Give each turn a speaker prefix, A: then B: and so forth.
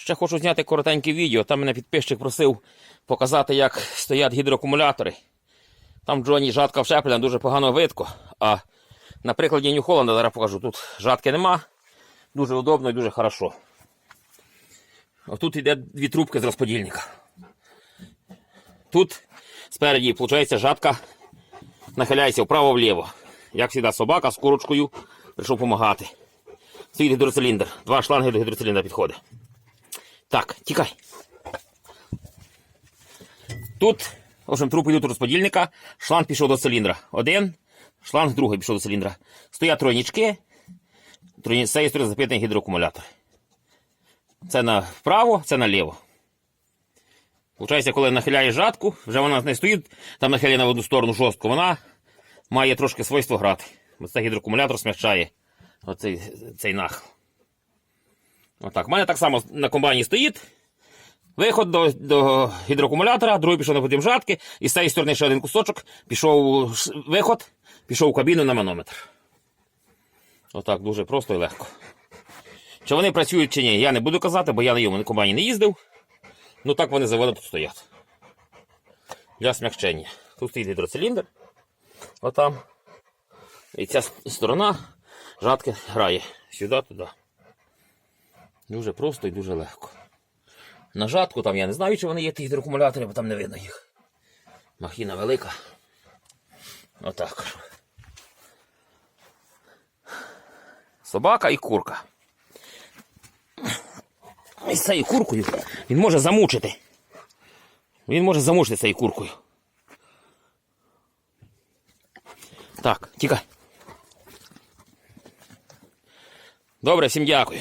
A: Ще хочу зняти коротеньке відео. Там мене підписчик просив показати, як стоять гідроакумулятори. Там Джоні жатка вшеплена, дуже погано видко. А на прикладі Нью Холланда зараз покажу. Тут жатки нема. Дуже удобно і дуже хорошо. Тут йде дві трубки з розподільника. Тут спереді, виходить, жатка нахиляється вправо-вліво. Як завжди, собака з курочкою прийшов допомагати. Стоїть гідроциліндр. Два шланги до гідроциліндра підходить. Так, тікай. Тут, в общем, труб йдуть розподільника, шланг пішов до циліндра. Один, шланг другий пішов до циліндра. Стоять тройнички, тройні... з цієї сторони запитаний гідроакумулятор. Це направо, це наліво. Получається, коли нахиляєш жатку, вже вона не стоїть там нахилена в одну сторону жорстко, вона має трошки свойство грати. Бо це гідроакумулятор смягчає оцей цей нахил. Отак. У мене так само на комбайні стоїть. Виход до, до гідроакумулятора, другий пішов на потім жатки, і з цієї сторони ще один кусочок, пішов виход, пішов у кабіну на манометр. Отак, дуже просто і легко. Чи вони працюють чи ні, я не буду казати, бо я на йому на комбайні не їздив. Ну так вони заводи тут стоять. Для смягчення. Тут стоїть гідроциліндр. Отам. І ця сторона жатки грає. Сюди, туди. Дуже просто і дуже легко. На жатку там я не знаю, чи вони є ті гідроакумулятори, бо там не видно їх. Махіна велика. Отак. Собака і курка. І з цією куркою він може замучити. Він може замучити цією куркою. Так, тікай. Добре, всім дякую.